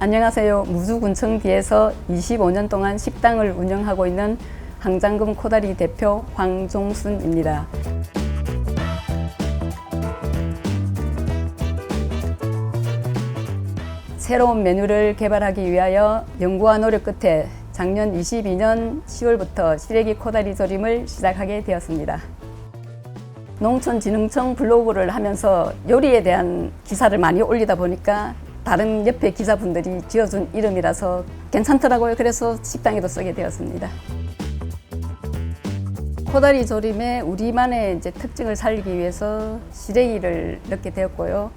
안녕하세요. 무주군청비에서 25년 동안 식당을 운영하고 있는 항장금 코다리 대표 황종순입니다. 새로운 메뉴를 개발하기 위하여 연구와 노력 끝에 작년 22년 10월부터 시래기 코다리 조림을 시작하게 되었습니다. 농촌진흥청 블로그를 하면서 요리에 대한 기사를 많이 올리다 보니까 다른 옆에 기자분들이 지어준 이름이라서 괜찮더라고요. 그래서 식당에도 쓰게 되었습니다. 코다리 조림에 우리만의 이제 특징을 살리기 위해서 시래기를 넣게 되었고요.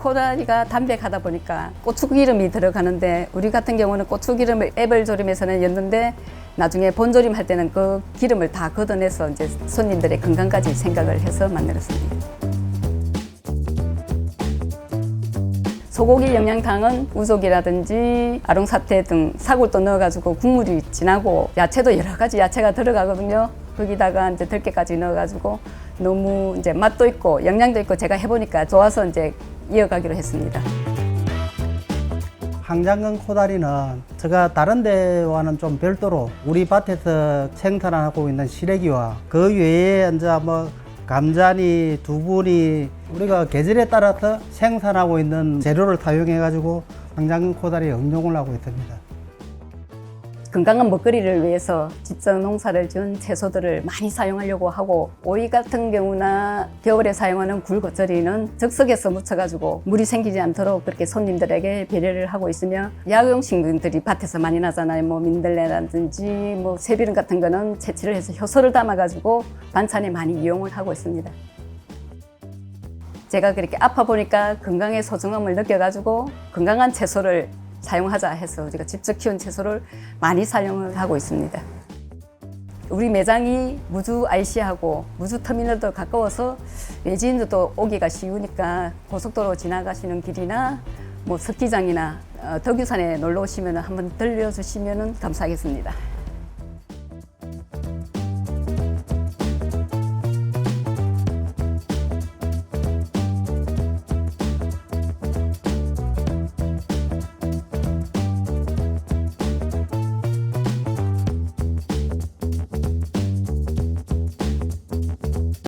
코다리가 담백하다 보니까 고추기름이 들어가는데 우리 같은 경우는 고추기름을 애벌 조림에서는 였는데 나중에 본조림 할 때는 그 기름을 다 걷어내서 이제 손님들의 건강까지 생각을 해서 만들었습니다. 소고기 영양탕은 우속이라든지 아롱사태 등 사골도 넣어가지고 국물이 진하고 야채도 여러 가지 야채가 들어가거든요. 거기다가 이제 들깨까지 넣어가지고 너무 이제 맛도 있고 영양도 있고 제가 해보니까 좋아서 이제 이어가기로 했습니다. 항장근 코다리는 제가 다른 데와는 좀 별도로 우리 밭에서 생산하고 있는 시래기와 그 외에 이제 뭐 감자니 두부니 우리가 계절에 따라서 생산하고 있는 재료를 사용해 가지고 항장근 코다리에 응용을 하고 있습니다. 건강한 먹거리를 위해서 직접 농사를 지은 채소들을 많이 사용하려고 하고 오이 같은 경우나 겨울에 사용하는 굴 겉절이는 즉석에서 묻혀가지고 물이 생기지 않도록 그렇게 손님들에게 배려를 하고 있으며 약용식물들이 밭에서 많이 나잖아요. 뭐 민들레라든지 뭐 새비름 같은 거는 채취를 해서 효소를 담아가지고 반찬에 많이 이용을 하고 있습니다. 제가 그렇게 아파 보니까 건강의 소중함을 느껴가지고 건강한 채소를 사용하자 해서 우리가 직접 키운 채소를 많이 사용을 하고 있습니다. 우리 매장이 무주 IC하고 무주 터미널도 가까워서 외지인들도 오기가 쉬우니까 고속도로 지나가시는 길이나 뭐 스키장이나 어, 덕유산에 놀러 오시면 한번 들려주시면 감사하겠습니다.